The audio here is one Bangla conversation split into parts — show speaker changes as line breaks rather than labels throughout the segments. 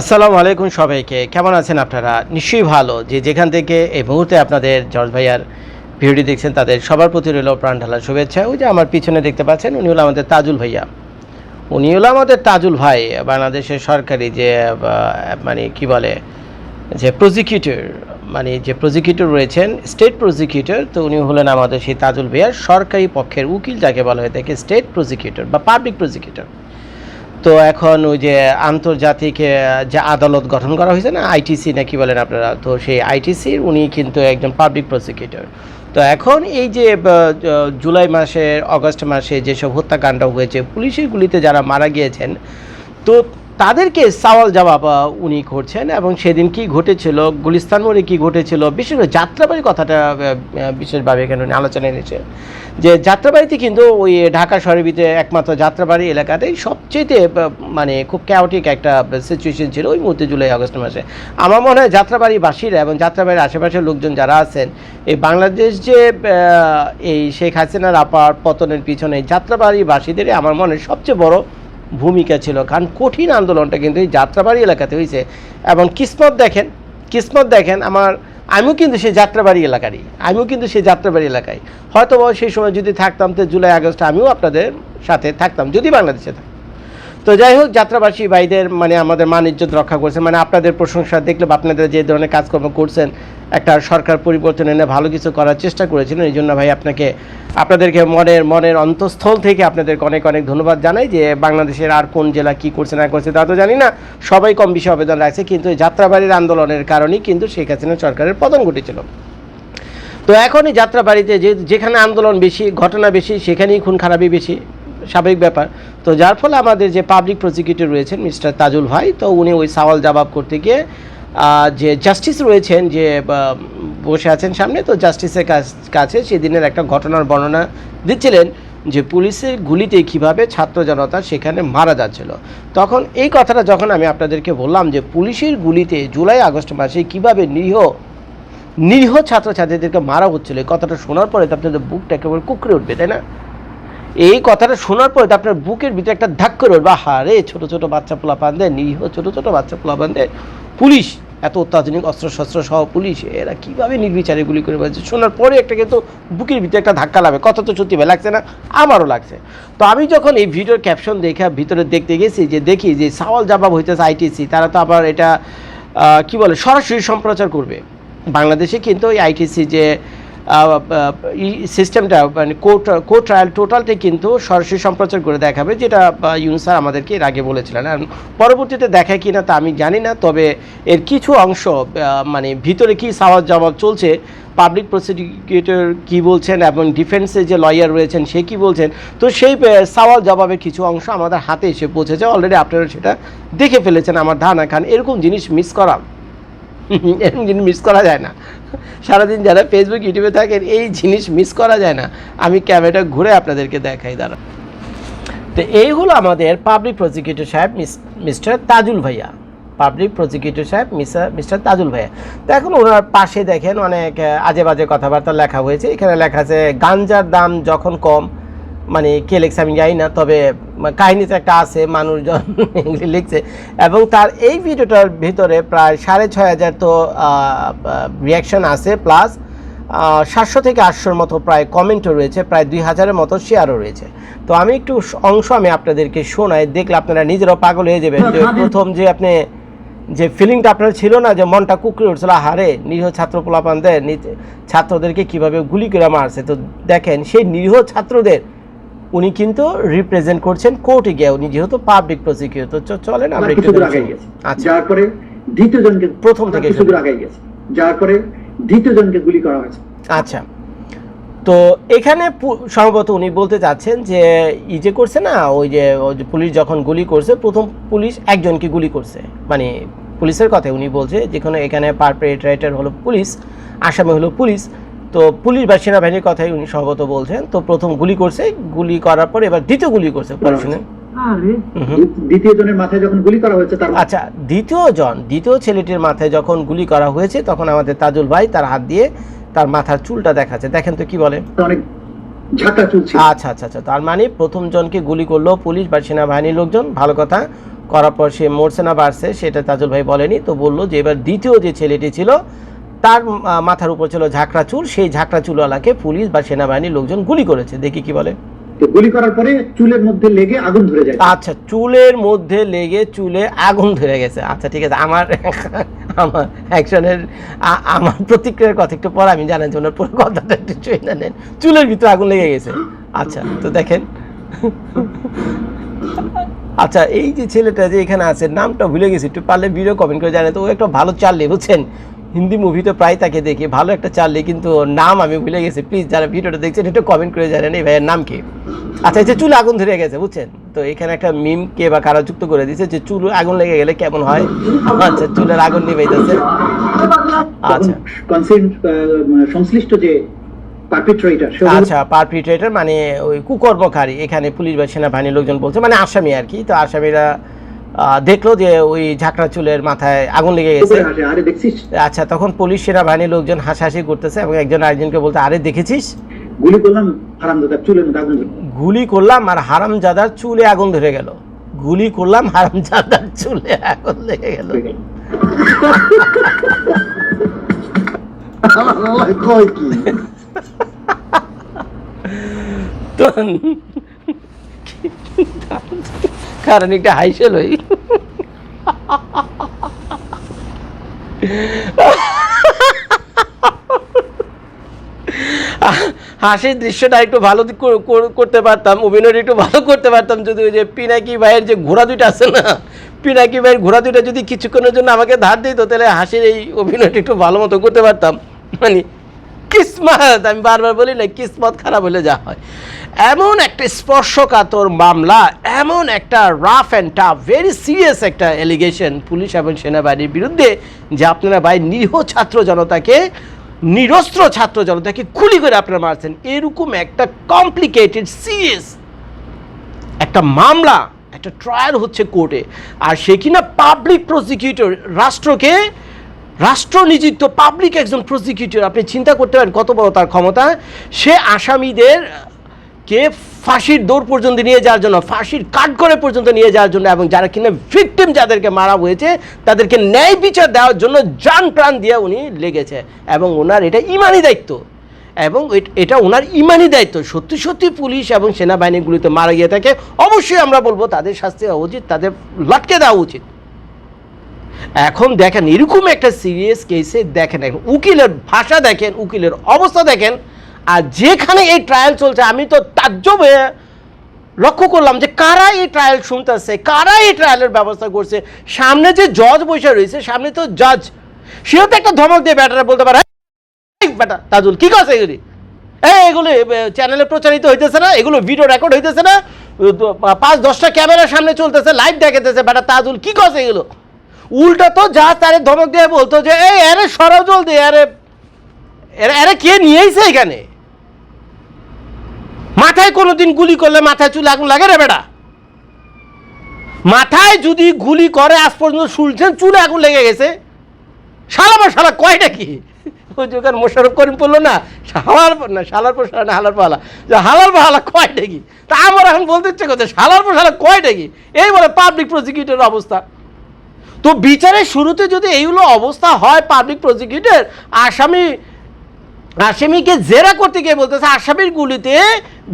আসসালামু আলাইকুম সবাইকে। কেমন আছেন আপনারা? নিশ্চয়ই ভালো। যে যেখান থেকে এই মুহূর্তে আপনাদের জর্জ ভাইয়ার ভিডিওটি দেখছেন, তাদের সবার প্রতি রইল প্রাণ ঢালা শুভেচ্ছা। ওই যে আমার পিছনে দেখতে পাচ্ছেন, উনি হলো আমাদের তাজুল ভাইয়া। উনি হলো আমাদের তাজুল ভাই, বাংলাদেশের সরকারি যে মানে কি বলে, যে প্রসিকিউটর মানে যে প্রসিকিউটর রয়েছেন স্টেট প্রসিকিউটর তো উনি হলেন আমাদের সেই তাজুল ভাইয়ার সরকারি পক্ষের উকিল, যাকে বলা হয়ে থাকে স্টেট প্রসিকিউটর বা পাবলিক প্রসিকিউটর তো এখন ওই যে আন্তর্জাতিক যে আদালত গঠন করা হয়েছে না, আইটিসি না কি বলেন আপনারা, তো সেই আইটিসির উনি কিন্তু একজন পাবলিক প্রসিকিউটর তো এখন এই যে জুলাই মাসে অগস্ট মাসে যেসব হত্যাকাণ্ড হয়েছে, পুলিশের গুলিতে যারা মারা গিয়েছেন, তো তাদেরকে সওয়াল জবাব উনি করছেন এবং সেদিন কি ঘটেছিল, গুলিস্তান মোড়ে কি ঘটেছিল বিশেষ করে যাত্রাবাড়ির কথাটা বিশেষভাবে এখানে উনি আলোচনা এনেছে যে যাত্রাবাড়িতে কিন্তু ওই ঢাকা শহরের একমাত্র যাত্রাবাড়ি এলাকাতেই সবচেয়ে মানে খুব ক্যাওটিক একটা সিচুয়েশন ছিল ওই মুহূর্তে জুলাই, আগস্ট মাসে। আমার মনে হয় যাত্রাবাড়িবাসীরা এবং যাত্রাবাড়ির আশেপাশের লোকজন যারা আছেন, এই বাংলাদেশ যে এই শেখ হাসিনার আপার পতনের পিছনে যাত্রাবাড়িবাসীদেরই আমার মনে সবচেয়ে বড় ভূমিকা ছিল। কারণ কঠিন আন্দোলনটা কিন্তু এই যাত্রাবাড়ি এলাকাতে হয়েছে এবং কিসমত দেখেন কিসমত দেখেন আমার, আমিও কিন্তু সেই যাত্রাবাড়ি এলাকারই, আমিও কিন্তু সেই যাত্রাবাড়ি এলাকায়। হয়তো সেই সময় যদি থাকতাম, তো জুলাই, আগস্ট আমিও আপনাদের সাথে থাকতাম, যদি বাংলাদেশে থাকতাম। তো যাই হোক, যাত্রাবাসী ভাইদের মানে আমাদের মান ইজ্জত রক্ষা করছে। মানে আপনাদের প্রশংসা দেখলে বা আপনাদের যে ধরনের কাজকর্ম করছেন, একটা সরকার পরিবর্তন এনে ভালো কিছু করার চেষ্টা করেছিলেন। এই জন্য ভাই আপনাকে, আপনাদেরকে মনের মনের অন্তঃস্থল থেকে আপনাদেরকে অনেক অনেক ধন্যবাদ জানাই যে বাংলাদেশের আর কোন জেলা কি করছে, না করছে, তা তো জানি না। সবাই কম বেশি আবেদন রাখছে, কিন্তু এই যাত্রাবাড়ির আন্দোলনের কারণেই কিন্তু শেখ হাসিনা সরকারের পতন ঘটেছিল। তো এখনই যাত্রাবাড়িতে যে, যেখানে আন্দোলন বেশি, ঘটনা বেশি, সেখানেই খুন খারাপই বেশি। স্বাভাবিক ব্যাপার। তো যার ফলে আমাদের যে পাবলিক প্রসিকিউটর রয়েছেন মিস্টার তাজুল ভাই, তো উনি ওই সওয়াল জবাব করতে গিয়ে যে জাস্টিস রয়েছেন, যে বসে আছেন সামনে, তো জাস্টিসের কাছ- সেদিনের একটা ঘটনার বর্ণনা দিচ্ছিলেন যে পুলিশের গুলিতে কীভাবে ছাত্র জনতা সেখানে মারা যাচ্ছিল। তখন এই কথাটা যখন আমি আপনাদেরকে বললাম যে পুলিশের গুলিতে জুলাই আগস্ট মাসে কীভাবে নিরীহ নিরীহ ছাত্রছাত্রীদেরকে মারা হচ্ছিল, এই কথাটা শোনার পরে তো আপনাদের বুকটা একেবারে কুকড়ে উঠবে, তাই না? এই কথাটা শোনার পরে আপনার বুকের ভিতরে একটা ধাক করে বা হারে ছোট ছোট বাচ্চা পোলা পান্দের নিরীহ ছোট ছোট বাচ্চা পোলা পান্দের পুলিশ, এত অত্যাধুনিক অস্ত্র শস্ত্র সহ পুলিশ, এরা কীভাবে নির্বিচারে গুলি করে বেড়াচ্ছে শোনার পরে একটা কিন্তু বুকের ভিতরে একটা ধাক্কা লাগবে। কত তো সত্যি ভাই, লাগছে না? আমারও লাগছে। তো আমি যখন এই ভিডিওর ক্যাপশন দেখে ভিতরে দেখতে গেছি, যে দেখি যে সাওয়াল জবাব হইতেছে আইটিসি তারা তো আবার এটা কি বলে, সরাসরি সম্প্রচার করবে। বাংলাদেশে কিন্তু ওই আইটিসি যে সিস্টেমটা মানে কোর্ট কোর্ট ট্রায়াল টোটালটাই কিন্তু সরাসরি সম্প্রচার করে দেখাবে, যেটা ইউনুসার আমাদেরকে এর আগে বলেছিলেন। আর পরবর্তীতে দেখায় কি না তা আমি জানি না, তবে এর কিছু অংশ মানে ভিতরে কি সাওয়াজ জবাব চলছে পাবলিক প্রসিকিউটর কি বলছেন এবং ডিফেন্সে যে লয়ার রয়েছেন সে কি বলছেন, তো সেই সওয়াল জবাবের কিছু অংশ আমাদের হাতে এসে পৌঁছেছে। অলরেডি আপনারা সেটা দেখে ফেলেছেন, আমার ধারণা খান এরকম জিনিস মিস করা এরকম জিনিস মিস করা যায় না। সারাদিন যারা ফেসবুক ইউটিউবে থাকেন, এই জিনিস মিস করা যায় না। আমি ক্যামেরাটা ঘুরে আপনাদেরকে দেখাই দাঁড়া তো এই হলো আমাদের পাবলিক প্রসিকিউটর সাহেব মিস্টার তাজুল ভাইয়া। পাবলিক প্রসিকিউটর সাহেব মিস্টার মিস্টার তাজুল ভাইয়া। তো এখন ওনার পাশে দেখেন অনেক আজে বাজে কথাবার্তা লেখা হয়েছে। এখানে লেখা আছে, গাঞ্জার দাম যখন কম মানে কে লিখছে আমি জানি না তবে কাহিনীতে একটা আছে মানুষজন এগুলি লিখছে। এবং তার এই ভিডিওটার ভিতরে প্রায় সাড়ে ছয় হাজার তো রিয়াকশন আছে প্লাস সাতশো থেকে আটশোর মতো প্রায় কমেন্টও রয়েছে প্রায় দুই হাজারের মতো শেয়ারও রয়েছে। তো আমি একটু অংশ আমি আপনাদেরকে শোনাই দেখলে আপনারা নিজেরাও পাগল হয়ে যাবেন যে প্রথম যে আপনি যে ফিলিংটা আপনার ছিল না যে মনটা কুকড়ে উঠছিল হারে নিরীহ ছাত্র পোলাপানদের ছাত্রদেরকে কীভাবে গুলি করে মারছে। তো দেখেন সেই নিরীহ ছাত্রদের উনি কিন্তু রিপ্রেজেন্ট করছেন কোর্টে গিয়ে। উনি যেহেতু পাবলিক প্রসিকিউটর চলেন আমরা একটু। আচ্ছা।
যার পরে দ্বিতীয় জনকে
প্রথম থেকে শুরু।
আগে গেছে। যার পরে দ্বিতীয় জনকে গুলি করা হয়েছে।
আচ্ছা। তো এখানে সম্ভবত উনি বলতে চাচ্ছেন যে ই যে করছে না ওই যে পুলিশ যখন গুলি করছে প্রথম পুলিশ একজনকে গুলি করছে। মানে পুলিশের কথা উনি বলছে যেখানে এখানে পারপেট্রেটার হলো পুলিশ আসামি হলো পুলিশ। তো পুলিশ বা সেনাবাহিনীর কথাই উনি সম্ভবত বলছেন। তো প্রথম গুলি করছে গুলি করার পর এবার দ্বিতীয় গুলি করছে শুনেন।
দ্বিতীয় জনের মাথায় যখন গুলি করা হয়েছে তার
আচ্ছা দ্বিতীয় জন দ্বিতীয় ছেলেটির মাথায় যখন গুলি করা হয়েছে তখন আমাদের তাজুল ভাই তার হাত দিয়ে তার মাথার চুলটা দেখাচ্ছে। দেখেন তো কি বলে।
অনেক ঝাঁকা চুল
আচ্ছা আচ্ছা আচ্ছা। তার মানে প্রথম জনকে গুলি করল পুলিশ বা সেনাবাহিনীর লোকজন। ভালো কথা করার পর সে মরছে না বাড়ছে সেটা তাজুল ভাই বলেনি। তো বলল যে এবার দ্বিতীয় যে ছেলেটি ছিল তার মাথার উপর ছিল ঝাঁকড়া চুল সেই ঝাঁকড়া চুলওয়ালাকে পুলিশ বা সেনাবাহিনীর লোকজন গুলি করেছে। দেখি কি বলে।
গুলি করার পরে চুলের মধ্যে লেগে আগুন ধরে যায়।
আচ্ছা চুলের মধ্যে লেগে চুলে আগুন ধরে গেছে। আচ্ছা ঠিক আছে আমার আমার আ- আমার প্রতিক্রিয়ার কথা একটু পর আমি জানার জন্য পুরো কথাটা একটু নেন। চুলের ভিতরে আগুন লেগে গেছে। আচ্ছা তো দেখেন। আচ্ছা এই যে ছেলেটা যে এখানে আছে নামটা ভুলে গেছি একটু পারলে ভিডিও কমেন্ট করে জানে তো ও একটা ভালো চাললে বুঝছেন? হিন্দি মুভিতে প্রায় তাকে দেখি। ভালো একটা চাললে কিন্তু নাম আমি ভুলে গেছি। প্লিজ যারা ভিডিওটা দেখছেন একটু কমেন্ট করে জানেন এই ভাইয়ের নাম কি। আচ্ছা এই যে চুলে আগুন ধরে গেছে বুঝছেন? তো এখানে একটা মিম কে বা কারা যুক্ত করে দিয়েছে যে চুল আগুন লেগে গেলে কেমন হয়? আচ্ছা চুলের আগুন নিভাইতেছে। আচ্ছা।
কনসেন্ট সংশ্লিষ্ট যে
আচ্ছা পারপিট্রেটর মানে ওই কুকর্মকারী। এখানে পুলিশ বা সেনাবাহিনীর লোকজন বলছে মানে আসামি আর কি। তো আসামিরা দেখল যে ওই ঝাঁকড়া চুলের মাথায় আগুন লেগে গেছে। আচ্ছা তখন পুলিশ সেনাবাহিনীর লোকজন হাসাহাসি করতেছে এবং একজন আরেকজনকে বলতে আরে দেখেছিস?
গুলি করলাম চুলের মধ্যে আগুন
গুলি করলাম আর হারামজাদার চুলে আগুন ধরে গেল। গুলি করলাম হারামজাদার চুলে আগুন লেগে গেল। তো কারণ একটা হাইসেল হই। হাসির দৃশ্যটা একটু ভালো করতে পারতাম, অভিনয়টা একটু ভালো করতে পারতাম, যদি ওই যে পিনাকি ভাইয়ের যে ঘোড়া দুইটা আছে না, পিনাকি ভাইয়ের ঘোড়া দুইটা যদি কিছুক্ষণের জন্য আমাকে ধার দিত, তাহলে হাসির এই অভিনয়টা একটু ভালো মতো করতে পারতাম। মানে কিসমত, আমি বারবার বলি না, কিসমত খারাপ হলে যা হয়। এমন একটা স্পর্শকাতর মামলা, এমন একটা rough and tough very serious একটা এলিগেশন পুলিশ এবং সেনাবাহিনীর বিরুদ্ধে, যে আপনারা ভাই নিরীহ ছাত্র জনতাকে, নিরস্ত্র ছাত্র জনতাকে খুলি করে আপনারা মারছেন। এরকম একটা কমপ্লিকেটেড সিরিয়াস একটা মামলা, একটা ট্রায়াল হচ্ছে কোর্টে আর সে কিনা পাবলিক প্রসিকিউটর রাষ্ট্রকে রাষ্ট্র নিযুক্ত পাবলিক একজন প্রসিকিউটর আপনি চিন্তা করতে পারেন কত বড় তার ক্ষমতা। সে আসামিদের কে ফাঁসির দৌড় পর্যন্ত নিয়ে যাওয়ার জন্য, ফাঁসির কাঠ করে পর্যন্ত নিয়ে যাওয়ার জন্য এবং যারা কিনা ভিকটিম যাদেরকে মারা হয়েছে, তাদেরকে ন্যায় বিচার দেওয়ার জন্য যান প্রাণ দিয়ে উনি লেগেছে এবং ওনার এটা ইমানি দায়িত্ব। এবং এটা ওনার ইমানি দায়িত্ব। সত্যি সত্যি পুলিশ এবং সেনাবাহিনীগুলিতে মারা গিয়ে থাকে। অবশ্যই আমরা বলব তাদের শাস্তি হওয়া উচিত, তাদের লটকে দেওয়া উচিত। এখন দেখেন, এরকম একটা সিরিয়াস কেসে দেখেন এখন উকিলের ভাষা দেখেন, উকিলের অবস্থা দেখেন, আর যেখানে এই ট্রায়াল চলছে, আমি তো তাজ্জব লক্ষ্য করলাম যে কারা এই ট্রায়াল শুনতেছে, কারা এই ট্রায়ালের ব্যবস্থা করছে, সামনে যে জজ বসে রয়েছে, সামনে তো জজ সেও তো একটা ধমক দিয়ে ব্যাটারা বলতে পারে বেটা তাজুল, কি কথা এগুলি? এই এগুলো চ্যানেলে প্রচারিত হইতেছে না, এগুলো ভিডিও রেকর্ড হইতেছে না পাঁচ, দশটা ক্যামেরার সামনে চলতেছে লাইভ দেখাতেছে বেটা তাজুল, কি কথা এগুলো? উল্টা তো যা তারে ধমক দিয়ে বলতো যে, এই, আরে সরাও জলদি, আরে এরা কে নিয়েছে এখানে? মাথায় কোনোদিন গুলি করলে মাথায় চুল আগুন লাগে রে বেটা। মাথায় যদি গুলি করে, আজ পর্যন্ত শুনছেন, চুলে আগুন লেগে গেছে। শালা বা শালা কয়টা কি ওই যে ওখানে মোশারফ করিম পড়ল না হালার পর- না সালার পর শালা না, হালার পালা যে হালার পর হালা কয়টা কি তা আমার এখন বলতে ইচ্ছে করছে সালার পর শালা কয়টা কি এই বলে পাবলিক প্রসিকিউটরের অবস্থা। তো বিচারের শুরুতে যদি এইগুলো অবস্থা হয় পাবলিক প্রসিকিউটর আসামি, আসামিকে জেরা করতে গিয়ে বলতেছে, আসামির গুলিতে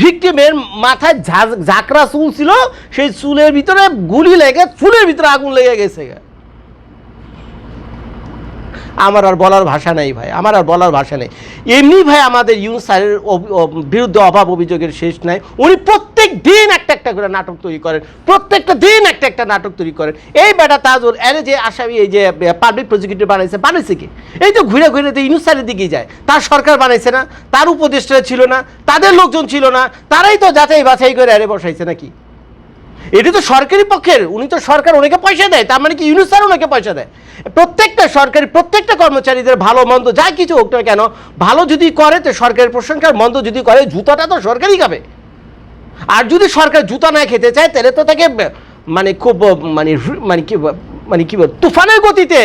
ভিকটিমের মাথায় ঝাঁকড়া চুল ছিল, সেই চুলের ভিতরে গুলি লেগে, চুলের ভিতরে আগুন লেগে গেছে। আমার আর বলার ভাষা নেই ভাই, আমার আর বলার ভাষা নেই। এমনি ভাই আমাদের ইউনুস স্যারের বিরুদ্ধে অভাব অভিযোগের শেষ নাই। উনি প্রত্যেক দিন একটা একটা করে নাটক তৈরি করেন, প্রত্যেকটা দিন একটা একটা নাটক তৈরি করেন। এই বেটা তাজুল এরে যে আসামি, এই যে পাবলিক প্রসিকিউটর বানাইছে বানাইছে কি? এই তো ঘুরে ঘুরে তো ইউনুস স্যারের দিকেই যায়, তার সরকার বানাইছে না, তার উপদেষ্টা ছিল না, তাদের লোকজন ছিল না, তারাই তো যাচাই বাছাই করে আরে বসাইছে নাকি? এটি তো সরকারি পক্ষের, উনি তো সরকার ওনাকে পয়সা দেয়, তার মানে কি ইউনুস স্যার ওনাকে পয়সা দেয়? প্রত্যেকটা সরকারি, প্রত্যেকটা কর্মচারীদের ভালো মন্দ, যা কিছু হোক না কেন, ভালো যদি করে তো সরকারের প্রশংসার, মন্দ যদি করে, জুতাটা তো সরকারই খাবে। আর যদি সরকার জুতা না খেতে চায়, তাহলে তো তাকে মানে খুব মানে মানে কি মানে কি তুফানের গতিতে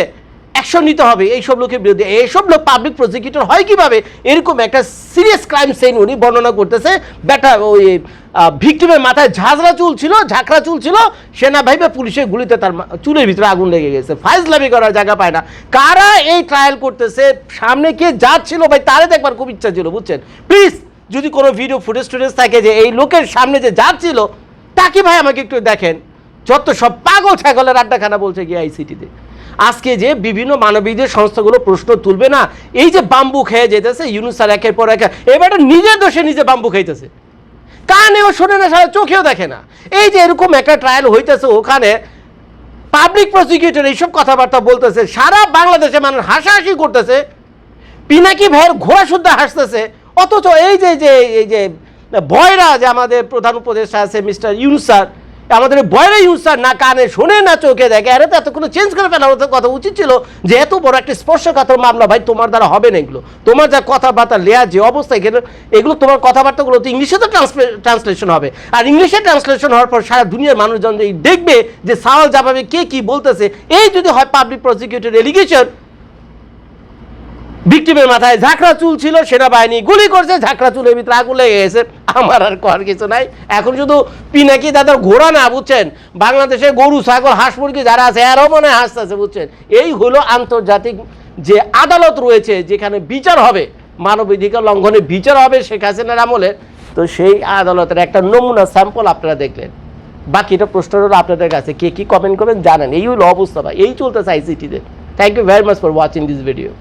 অ্যাকশন নিতে হবে। এইসব লোকের বিরুদ্ধে, এইসব লোক পাবলিক প্রসিকিউটর হয় কীভাবে? এরকম একটা সিরিয়াস ক্রাইম সেন উনি বর্ণনা করতেছে। ব্যাটা ওই ভিক্টিমের মাথায় ঝাঁঝরা চুল ছিল, ঝাঁকড়া চুল ছিল। সেনা ভাইবে পুলিশের গুলিতে তার চুলের ভিতরে আগুন লেগে গেছে। ফাইজলামি করার জায়গা পায় না। কারা এই ট্রায়াল করতেছে? সামনে কে যাচ্ছিল ভাই, তারে দেখবার খুব ইচ্ছা ছিল, বুঝছেন? প্লিজ যদি কোনো ভিডিও ফুটেজ টুটেজ থাকে যে এই লোকের সামনে যে যাচ্ছিল, তাকে ভাই আমাকে একটু দেখেন। যত সব পাগল ছাগলের আড্ডাখানা বলছে গিয়ে আইসিটিতে আজকে যে বিভিন্ন মানবিকদের সংস্থাগুলো প্রশ্ন তুলবে না, এই যে বাম্বু খেয়ে যেতেছে ইউনুসার একের পর এক, এবার নিজের দোষে নিজে বাম্বু খাইতেছে। কানেও শোনে না, সারা চোখেও দেখে না। এই যে এরকম একটা ট্রায়াল হইতেছে ওখানে পাবলিক প্রসিকিউটর এইসব কথাবার্তা বলতেছে, সারা বাংলাদেশে মানুষ হাসাহাসি করতেছে, পিনাকি ভাইয়ের ঘোড়া শুদ্ধ হাসতেছে, অথচ এই যে যে, এই যে, ভয়রা যে আমাদের প্রধান উপদেষ্টা আছে, মিস্টার ইউনুসার আমাদের বয়রা ইউনুসার না কানে শোনে, না চোখে দেখে। আরে, তো এতক্ষণ চেঞ্জ করে ফেলা হতো, কথা উচিত ছিল যে এত বড় একটা স্পর্শকাতর মামলা, ভাই, তোমার দ্বারা হবে না এগুলো। তোমার যা কথাবার্তা, লেয়ার, যে অবস্থা এখানে, এগুলো তোমার কথাবার্তাগুলো তো ইংলিশে তো ট্রান্সলেশন হবে। আর ইংলিশে ট্রান্সলেশন হওয়ার পর সারা দুনিয়ার মানুষজন দেখবে যে সাওয়াল জবাবে কে কি বলতেছে, এই যদি হয় পাবলিক প্রসিকিউটর এলিগেশন ভিক্টিমের মাথায় ঝাঁকড়া চুল ছিল, সেনাবাহিনী গুলি করছে, ঝাঁকড়া চুলের ভিতরে আগুন লেগে গেছে। আমার আর করার কিছু নাই। এখন শুধু পিনাকি দাদার ঘোড়া না, বুঝছেন? বাংলাদেশে গরু, ছাগল, হাঁস, মুরগি যারা আছে, এরও মনে হয় হাসতেছে বুঝছেন? এই হলো আন্তর্জাতিক যে আদালত রয়েছে, যেখানে বিচার হবে, মানবাধিকার লঙ্ঘনে বিচার হবে শেখ হাসিনার আমলে। তো সেই আদালতের একটা নমুনা স্যাম্পল আপনারা দেখলেন। বাকিটা প্রশ্ন হলো আপনাদের কাছে, কে কি কমেন্ট করবেন জানেন। এই হলো অবস্থা ভাই, এই চলতেছে আইসিটিতে thank you very much for watching this video